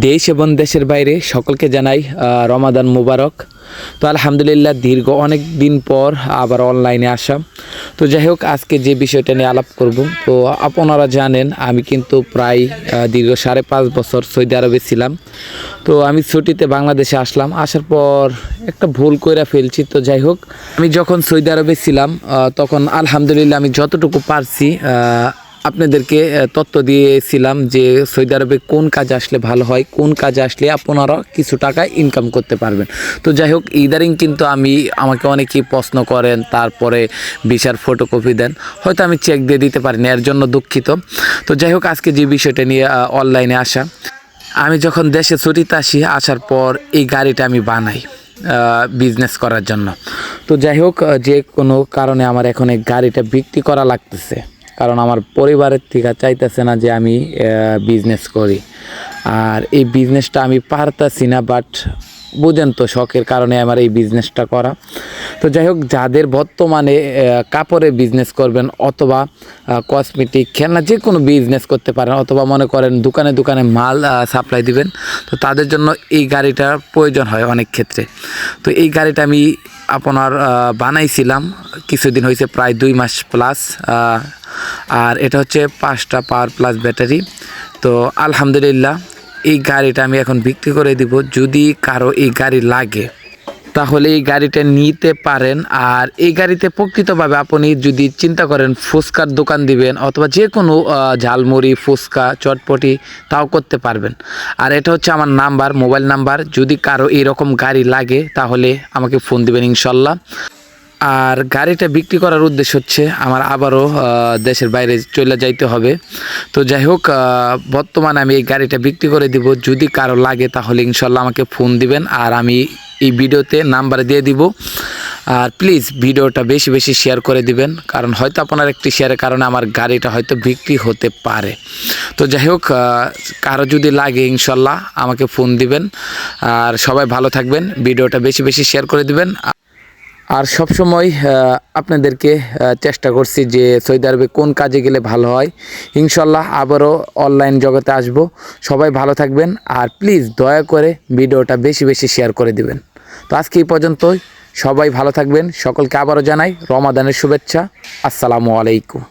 দেশ এবং দেশের বাইরে সকলকে জানাই রমাদান মুবারক। তো আলহামদুলিল্লাহ, দীর্ঘ অনেক দিন পর আবার অনলাইনে আসা তো যাই হোক, আজকে যে বিষয়টা নিয়ে আলাপ করব, তো আপনারা জানেন, আমি কিন্তু প্রায় দীর্ঘ সাড়ে পাঁচ বছর সৌদি আরবে ছিলাম। তো আমি ছুটিতে বাংলাদেশে আসলাম, আসার পর একটা ভুল কইরা ফেলছি। তো যাই হোক, আমি যখন সৌদি আরবে ছিলাম তখন আলহামদুলিল্লাহ আমি যতটুকু পারছি আপনাদেরকে তথ্য দিয়েছিলাম যে সৌদি আরবে কোন কাজ আসলে ভালো হয়, কোন কাজ আসলে আপনারা কিছু টাকা ইনকাম করতে পারবেন। তো যাই হোক ইদারিং কিন্তু আমি, আমাকে অনেকেই প্রশ্ন করেন, তারপরে ভিসার ফটোকপি দেন। হয়তো আমি চেক দিয়ে দিতে পারিনি, এর জন্য দুঃখিত। তো যাই হোক, আজকে যে বিষয়টা নিয়ে অনলাইনে আসা, আমি যখন দেশে ছুটিতে আসি, আসার পর এই গাড়িটা আমি বানাই বিজনেস করার জন্য। তো যাই হোক যে কোনো কারণে আমার এখন এই গাড়িটা বিক্রি করা লাগতেছে। কারণ আমার পরিবারের থেকে চাইতেছে না যে আমি বিজনেস করি। আর এই বিজনেসটা আমি পারতাছি না বাট বুঝেন তো শখের কারণে আমার এই বিজনেসটা করা। তো যাই হোক যাদের বর্তমানে আহ, কাপড়ের বিজনেস করবেন অথবা কসমেটিক খেলনা যে কোনো বিজনেস করতে পারেন অথবা মনে করেন দোকানে দোকানে মাল সাপ্লাই দিবেন তো তাদের জন্য এই গাড়িটার প্রয়োজন হয় অনেক ক্ষেত্রে। তো এই গাড়িটা আমি আপনার বানাইছিলাম কিছুদিন হয়েছে প্রায় দুই মাস প্লাস আর এটা হচ্ছে পাঁচটা পাওয়ার প্লাস ব্যাটারি। তো আলহামদুলিল্লাহ, এই গাড়িটা আমি এখন বিক্রি করে দিব। যদি কারও এই গাড়ি লাগে, তাহলে এই গাড়িটা নিতে পারেন। আর এই গাড়িতে প্রকৃতভাবে আপনি যদি চিন্তা করেন, ফুচকার দোকান দিবেন অথবা যে কোনো ঝালমুড়ি, ফুচকা, চটপটি, তাও করতে পারবেন। আর এটা হচ্ছে আমার নাম্বার, মোবাইল নাম্বার। যদি কারও এরকম গাড়ি লাগে, তাহলে আমাকে ফোন দিবেন ইনশাল্লাহ। আর গাড়িটা বিক্রি করার উদ্দেশ্য হচ্ছে আমার আবারও দেশের বাইরে চলে যাইতে হবে। তো যাই হোক বর্তমানে আমি এই গাড়িটা বিক্রি করে দিব। যদি কারও লাগে তাহলে ইনশাল্লাহ আমাকে ফোন দিবেন আর আমি এই ভিডিওতে নাম্বার দিয়ে দিব। আর প্লিজ ভিডিওটা বেশি বেশি শেয়ার করে দিবেন, কারণ হয়তো আপনার একটি শেয়ারের কারণে আমার গাড়িটা হয়তো বিক্রি হতে পারে। তো যাই হোক কারও যদি লাগে ইনশাল্লাহ আমাকে ফোন দিবেন। আর সবাই ভালো থাকবেন, ভিডিওটা বেশি বেশি শেয়ার করে দিবেন। আর সব সময় আপনাদেরকে চেষ্টা করছি যে সৌদি আরবে কোন কাজে গেলে ভালো হয়। ইনশাল্লাহ আবারও অনলাইন জগতে আসব। সবাই ভালো থাকবেন আর প্লিজ দয়া করে ভিডিওটা বেশি বেশি শেয়ার করে দিবেন। তো আজকে এই পর্যন্তই। সবাই ভালো থাকবেন। সকলকে আবারও জানাই রমাদানের শুভেচ্ছা। আসসালামু আলাইকুম।